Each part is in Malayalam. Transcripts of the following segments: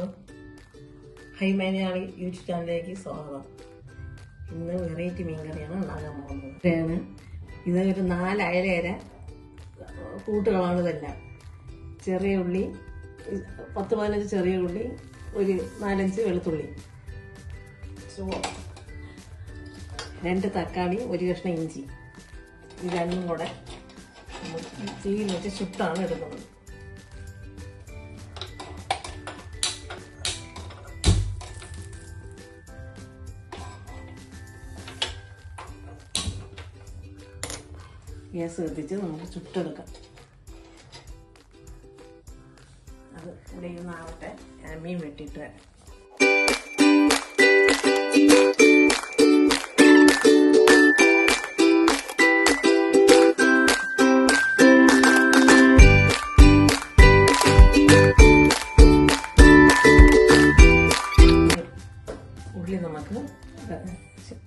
ഹലോ ഹൈ മലയാളി യൂട്യൂബ് ചാനലിലേക്ക് സ്വാഗതം. ഇന്ന് വെറൈറ്റി മീൻകറിയാണ് ഉണ്ടാകാൻ പോകുന്നത്. ഇതാണ്. ഇത് ഒരു നാല് അയലേര കൂട്ടുകളാണ് ഇതെല്ലാം. ചെറിയ ഉള്ളി പത്ത് പതിനഞ്ച് ചെറിയ ഉള്ളി ഒരു നാലഞ്ച് വെളുത്തുള്ളി. രണ്ട് തക്കാളി ഒരു കഷ്ണം ഇഞ്ചി. ഇത് രണ്ടും കൂടെ തീയിൽ വെച്ച് ചുട്ടാണ് ഇടുന്നത്. ഗ്യാസ് കത്തിച്ച് നമുക്ക് ചുട്ടെടുക്കാം. അത് ഇവിടെ മീൻ വെട്ടിയിട്ട് വരാം. ഉള്ളി നമുക്ക്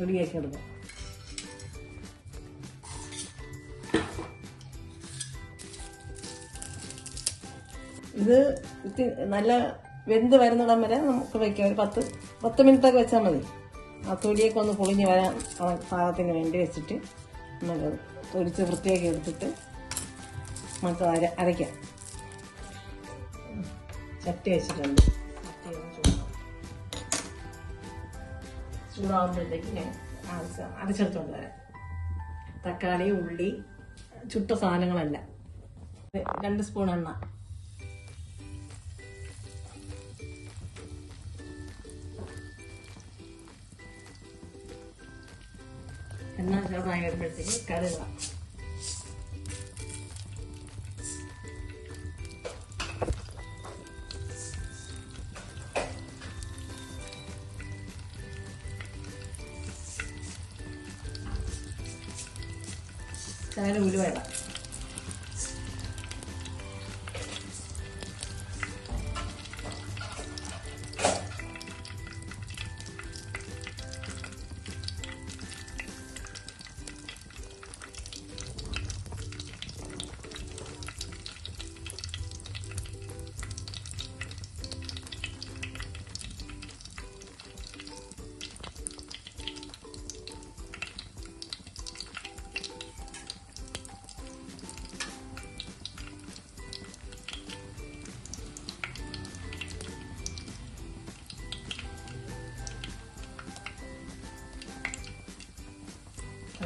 റെഡിയാക്കി എടുക്കാം. ഇത് നല്ല വെന്ത് വരുന്നിടം വരെ നമുക്ക് വെക്കാം. ഒരു പത്ത് പത്ത് മിനിറ്റ് ഒക്കെ വെച്ചാൽ മതി. ആ തൊലിയൊക്കെ ഒന്ന് പൊളിഞ്ഞ് വരാൻ പാകത്തിന് വേണ്ടി വെച്ചിട്ട് നമുക്ക് തൊലിച്ച് വൃത്തിയാക്കി എടുത്തിട്ട് നമുക്ക് അര അരയ്ക്കാം. ചട്ടി വെച്ചിട്ടുണ്ട്. ചൂടാകുമ്പോഴത്തേക്ക് ഞാൻ ആവശ്യം അരച്ചെടുത്തോണ്ട് വരാം. തക്കാളി ഉള്ളി ചുട്ട സാധനങ്ങളല്ല. രണ്ട് സ്പൂൺ എണ്ണ. എണ്ണ ചെറുതായി വരുമ്പോഴത്തേക്ക് കടുക. ശകലം ഉലുവ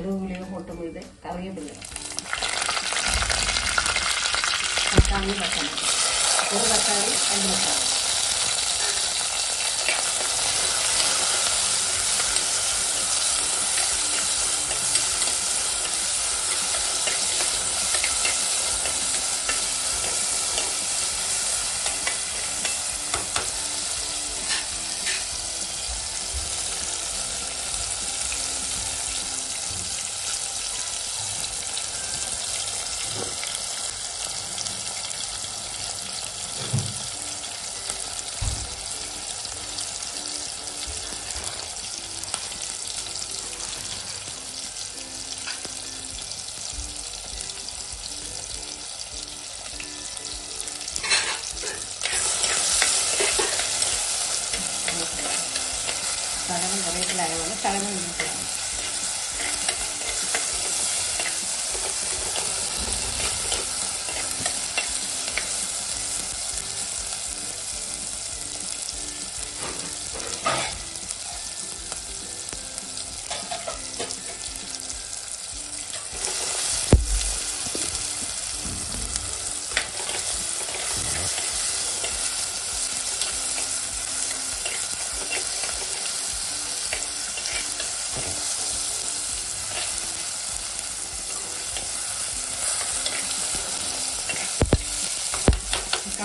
കടുകുള്ളിയോ പൊട്ടുമ്പോഴത്തെ കറിവേപ്പില തക്കാളി പച്ചമുളക്. ഒരു തക്കാളി രണ്ട് തക്കാളി ശകലം കറിവേപ്പിലായതുകൊണ്ട് ശകലം ഇരിക്കണം തക്കാളി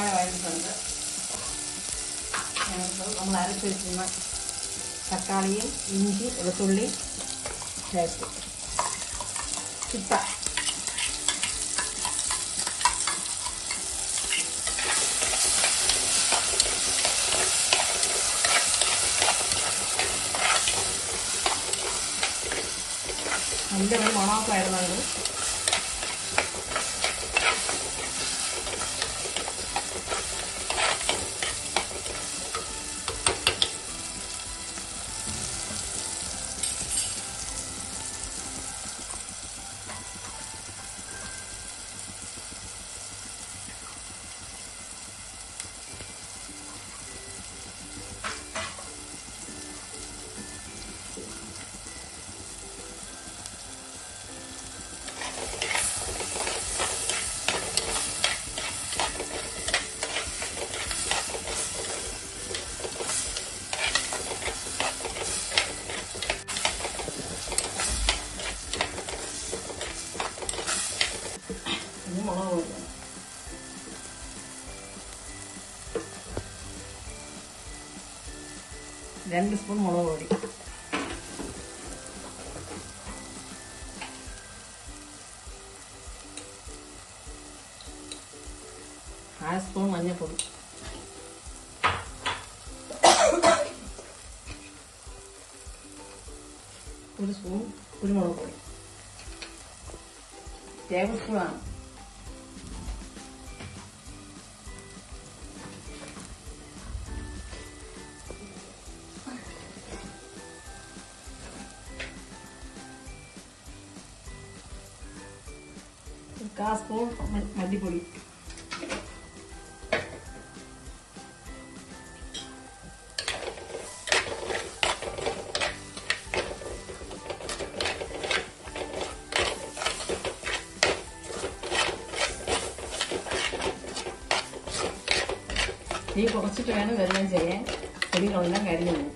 വഴറ്റുന്നുണ്ട് ഞങ്ങൾക്ക് നമ്മൾ അരച്ച് വെച്ചിരുന്ന തക്കാളിയും ഇഞ്ചി വെളുത്തുള്ളി ചേർത്ത് ചുട്ട. ഒരു മണമൊക്കെ ആയിരുന്നത് രണ്ട് സ്പൂൺ മുളക് പൊടി. അര സ്പൂൺ മഞ്ഞൾപ്പൊടി. ഒരു സ്പൂൺ കുരുമുളക് പൊടി. ടേബിൾ സ്പൂണാണ് ഒരു കാ സ്പൂൺ മ- മല്ലിപ്പൊടി തീ കുറച്ചിട്ട് വേണം വെള്ളം ചെയ്യാൻ പൊടികളെല്ലാം കരിഞ്ഞു പോകും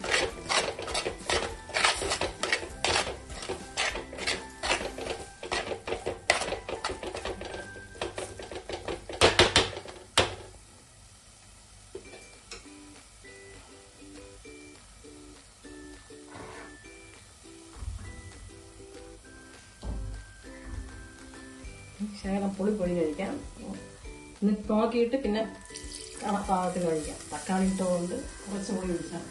ശകലം പൊളി പൊടി കഴിക്കാം. നോക്കിയിട്ട് പിന്നെ പാകത്തിന് കഴിക്കാം തക്കാളി ഇട്ടുകൊണ്ട് കുറച്ച് പുളി ഒഴിക്കാം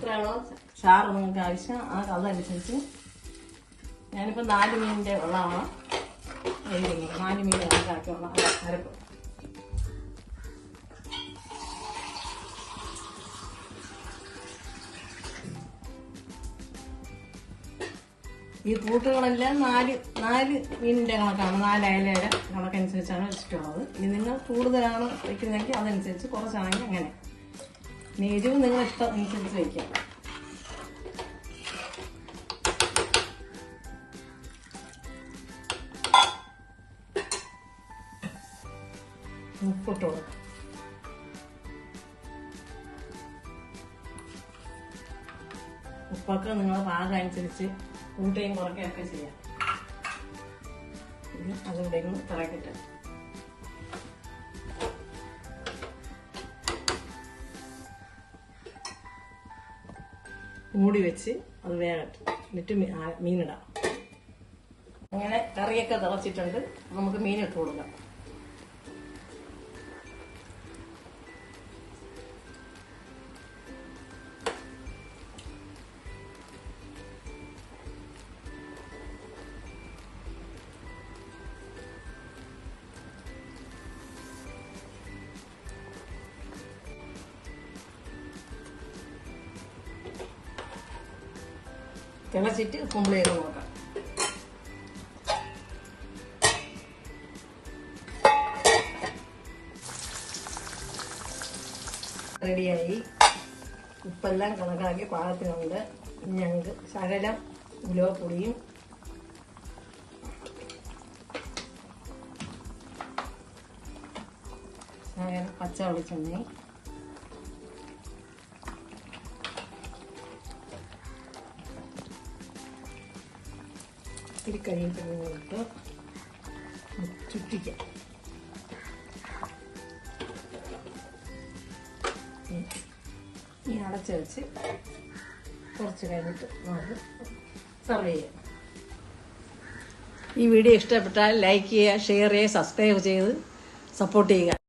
എത്രയാണോ? ചാറ് നിങ്ങൾക്ക് ആവശ്യം. ആ അതനുസരിച്ച് ഞാനിപ്പോൾ നാല് മീനിന്റെ വെള്ളമാണ് എഴുതുന്നത് നാല് മീൻ അര- അരപ്പ്. ഈ കൂട്ടുകളെല്ലാം നാല് നാല് മീനിന്റെ കണക്കാണ്. നാല് അയലയുടെ കണക്കനുസരിച്ചാണ് വെച്ചിട്ടുള്ളത്. ഇനി നിങ്ങൾ കൂടുതലാണ് വയ്ക്കുന്നതെങ്കിൽ അതനുസരിച്ച് കുറച്ചാണെങ്കിൽ അങ്ങനെ. എരിവ് നിങ്ങൾ ഇഷ്ടം അനുസരിച്ച് വയ്ക്കാം ഉപ്പിട്ട് ഉപ്പൊക്കെ നിങ്ങളുടെ പാകം അനുസരിച്ച് കൂട്ടുകയും കുറയ്ക്കുകയൊക്കെ ചെയ്യാം. ഇനി അതിവിടേക്ക് തിളക്കട്ടെ മൂടി വെച്ച് അത് വേകട്ടെ എന്നിട്ട് മീനിടാം. അങ്ങനെ കറിയൊക്കെ തിളച്ചിട്ടുണ്ട്. നമുക്ക് മീൻ ഇട്ട് കൊടുക്കാം. തിളച്ചിട്ട് കുമ്പളയൊക്കെ നോക്കാം റെഡിയായി. ഉപ്പെല്ലാം കണക്കാക്കി പാകത്തിനുണ്ട്. ഞങ്ങൾക്ക് ശകലം ഉലുവപ്പൊടിയും ശകലം പച്ച വെളിച്ചെണ്ണയും ഇത്തിരി കരിയിപ്പിട്ട് ചുറ്റിക്കാം. ഈ അടച്ച് കുറച്ച് കഴിഞ്ഞിട്ട് നമുക്ക് സെർവ് ചെയ്യാം ഈ വീഡിയോ ഇഷ്ടപ്പെട്ടാൽ ലൈക്ക് ചെയ്യുക ഷെയർ ചെയ്യുക സബ്സ്ക്രൈബ് ചെയ്ത് സപ്പോർട്ട് ചെയ്യുക